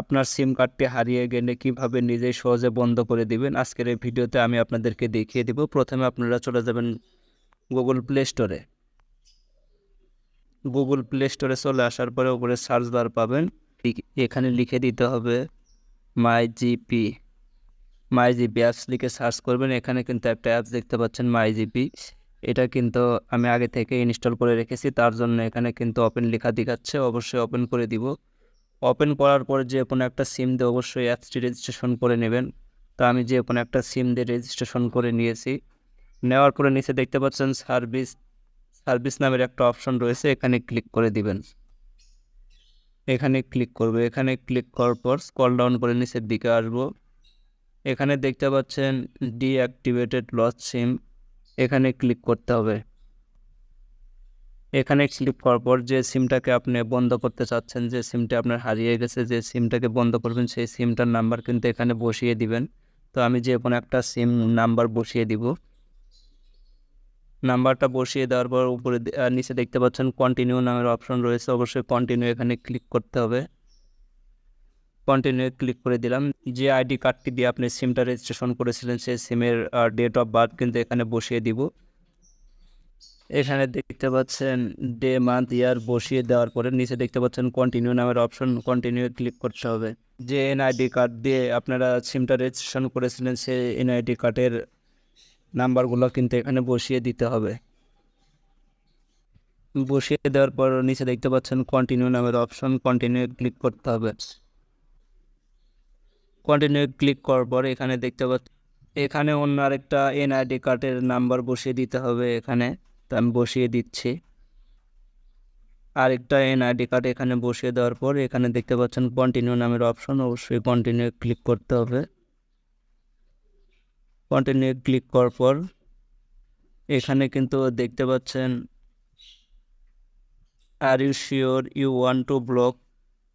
আপনার সিম কার্ডটি হারিয়ে গেলে কীভাবে নিজেই সহজে বন্ধ করে দিবেন? আজকের এই ভিডিওতে আমি আপনাদেরকে দেখিয়ে দিব। প্রথমে আপনারা চলে যাবেন গুগল প্লে স্টোরে গুগল প্লে স্টোরে চলে আসার পরে উপরে সার্চ বার পাবেন। এখানে লিখে দিতে হবে my GP my GP apps লিখে সার্চ করবেন। এখানে কিন্তু একটা অ্যাপস দেখতে পাচ্ছেন মাই জিপি এটা কিন্তু আমি আগে থেকে ইনস্টল করে রেখেছি। তার জন্য এখানে কিন্তু ওপেন লেখা দেখাচ্ছে। অবশ্যই ওপেন করে দিব। ওপেন করার পরে যে কোনো একটা সিম দিয়ে অবশ্যই অ্যাপসটি রেজিস্ট্রেশন করে নেবেন। তো আমি যে কোনো একটা সিম দিয়ে রেজিস্ট্রেশন করে নিয়েছি। নেওয়ার পরে নিচে দেখতে পাচ্ছেন সার্ভিস সার্ভিস নামের একটা অপশন রয়েছে, এখানে ক্লিক করে দিবেন। এখানে ক্লিক করবে। এখানে ক্লিক করার পর স্কল ডাউন করে নিচের দিকে আসব। এখানে দেখতে পাচ্ছেন ডিঅ্যাক্টিভেটেড লস সিম এখানে ক্লিক করতে হবে। এখানে ক্লিক করার পর যে সিমটাকে আপনি বন্ধ করতে চাচ্ছেন, যে সিমটা আপনার হারিয়ে গেছে, যে সিমটাকে বন্ধ করবেন, সেই সিমটার নাম্বার কিন্তু এখানে বসিয়ে দিবেন। তো আমি যে কোনো একটা সিম নাম্বার বসিয়ে দিব। নাম্বারটা বসিয়ে দেওয়ার পর উপরে নিচে দেখতে পাচ্ছেন কন্টিনিউ নামের অপশন রয়েছে। অবশ্যই কন্টিনিউ এখানে ক্লিক করতে হবে। কন্টিনিউ ক্লিক করে দিলাম। যে আইডি কার্ডটি দিয়ে আপনি সিমটা রেজিস্ট্রেশন করেছিলেন, সেই সিমের ডেট অফ বার্থ কিন্তু এখানে বসিয়ে দিব। এখানে দেখতে পাচ্ছেন ডে মান্থ ইয়ার বসিয়ে দেওয়ার পরে নিচে দেখতে পাচ্ছেন কন্টিনিউ নামের অপশন কন্টিনিউ ক্লিক করতে হবে। যে এনআইডি কার্ড দিয়ে আপনারা সিমটা রেজিস্ট্রেশন করেছিলেন, সেই এনআইডি কার্ডের নাম্বারগুলো কিন্তু এখানে বসিয়ে দিতে হবে। বসিয়ে দেওয়ার পর নিচে দেখতে পাচ্ছেন কন্টিনিউ নামের অপশন কন্টিনিউ ক্লিক করতে হবে। কন্টিনিউ ক্লিক করার পর এখানে দেখতে পাচ্ছেন এখানে অন্য আরেকটা এনআইডি কার্ডের নাম্বার বসিয়ে দিতে হবে এখানে। তো আমি বসিয়ে দিচ্ছি। আরেকটা এন এনআইডি কার্ড এখানে বসিয়ে দেওয়ার পর এখানে দেখতে পাচ্ছেন কন্টিনিউ নামের অপশন অবশ্যই কন্টিনিউ ক্লিক করতে হবে। কন্টিনিউ ক্লিক করার পর এখানে কিন্তু দেখতে পাচ্ছেন are you sure you want to block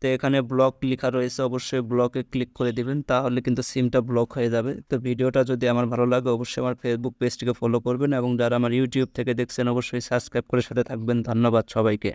তো এখানে ব্লক লেখা রয়েছে, অবশ্যই ব্লকে ক্লিক করে দিবেন, তাহলে কিন্তু সিমটা ব্লক হয়ে যাবে। তো ভিডিওটা যদি আমার ভালো লাগে, অবশ্যই আমার ফেসবুক পেজটিকে ফলো করবেন এবং যারা আমার ইউটিউব থেকে দেখছেন, অবশ্যই সাবস্ক্রাইব করে সাথে থাকবেন। ধন্যবাদ সবাইকে।